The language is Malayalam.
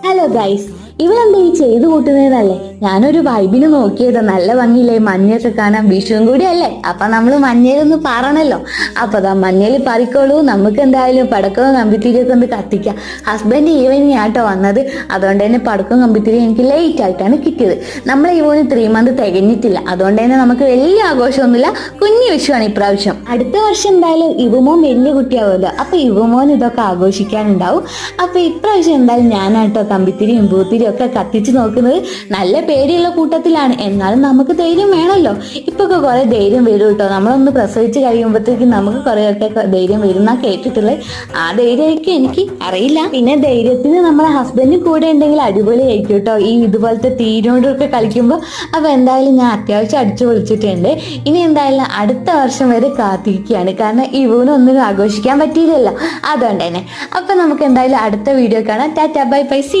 ഹലോ ഗൈസ് ഇവളെന്താ ഈ ചെയ്തു കൂട്ടുന്നതല്ലേ? ഞാനൊരു വൈബിന് നോക്കിയത്. നല്ല ഭംഗിയില്ലേ? മഞ്ഞൊക്കെ കാണാൻ വിഷുവും കൂടി അല്ലേ അപ്പൊ നമ്മൾ മഞ്ഞയിലൊന്ന് പറണല്ലോ. അപ്പൊ അതാ മഞ്ഞയിൽ പറിക്കോളൂ. നമുക്ക് എന്തായാലും പടക്കവും കമ്പിത്തിരിയൊക്കെ ഒന്ന് കത്തിക്കാം. ഹസ്ബൻഡ് ഈവനിങ് ആട്ടോ വന്നത്. അതുകൊണ്ട് തന്നെ പടക്കവും കമ്പിത്തിരി എനിക്ക് ലേറ്റ് ആയിട്ടാണ് കിട്ടിയത്. നമ്മളെ ഈവന് ത്രീ മന്ത് തികഞ്ഞിട്ടില്ല. അതുകൊണ്ട് തന്നെ നമുക്ക് വലിയ ആഘോഷമൊന്നുമില്ല. കുഞ്ഞു വിഷുവാണ് ഇപ്രാവശ്യം. അടുത്ത വർഷം എന്തായാലും ഇവമോൻ വലിയ കുട്ടിയാവുമല്ലോ. അപ്പൊ ഇവമോൻ ഇതൊക്കെ ആഘോഷിക്കാനുണ്ടാവും. അപ്പൊ ഇപ്രാവശ്യം എന്തായാലും ഞാനാട്ടോ കമ്പിത്തിരിയും പൂത്തിരിയും ഒക്കെ കത്തിച്ചു നോക്കുന്നത് നല്ല പേടിയുള്ള കൂട്ടത്തിലാണ്. എന്നാലും നമുക്ക് ധൈര്യം വേണമല്ലോ. ഇപ്പൊ ഒക്കെ കുറെ ധൈര്യം വരും കേട്ടോ. നമ്മളൊന്ന് പ്രസവിച്ച് കഴിയുമ്പോഴത്തേക്കും നമുക്ക് കുറെയൊക്കെ ധൈര്യം വരുന്ന കേട്ടിട്ടുള്ളത്. ആ ധൈര്യമായിരിക്കും എനിക്ക് അറിയില്ല. പിന്നെ ധൈര്യത്തിന് നമ്മുടെ ഹസ്ബൻഡ് കൂടെ ഉണ്ടെങ്കിൽ അടിപൊളിയായിരിക്കും കേട്ടോ. ഈ ഇതുപോലത്തെ തീരോടൊക്കെ കളിക്കുമ്പോൾ അപ്പൊ എന്തായാലും ഞാൻ അത്യാവശ്യം അടിച്ചു പൊളിച്ചിട്ടുണ്ട്. ഇനി എന്തായാലും അടുത്ത വർഷം വരെ കാത്തിരിക്കുകയാണ്. കാരണം ഇവനൊന്നും ആഘോഷിക്കാൻ പറ്റിയില്ലല്ലോ. അതുകൊണ്ട് തന്നെ അപ്പൊ നമുക്ക് എന്തായാലും അടുത്ത വീഡിയോ കാണാം. Tata bye bye. സി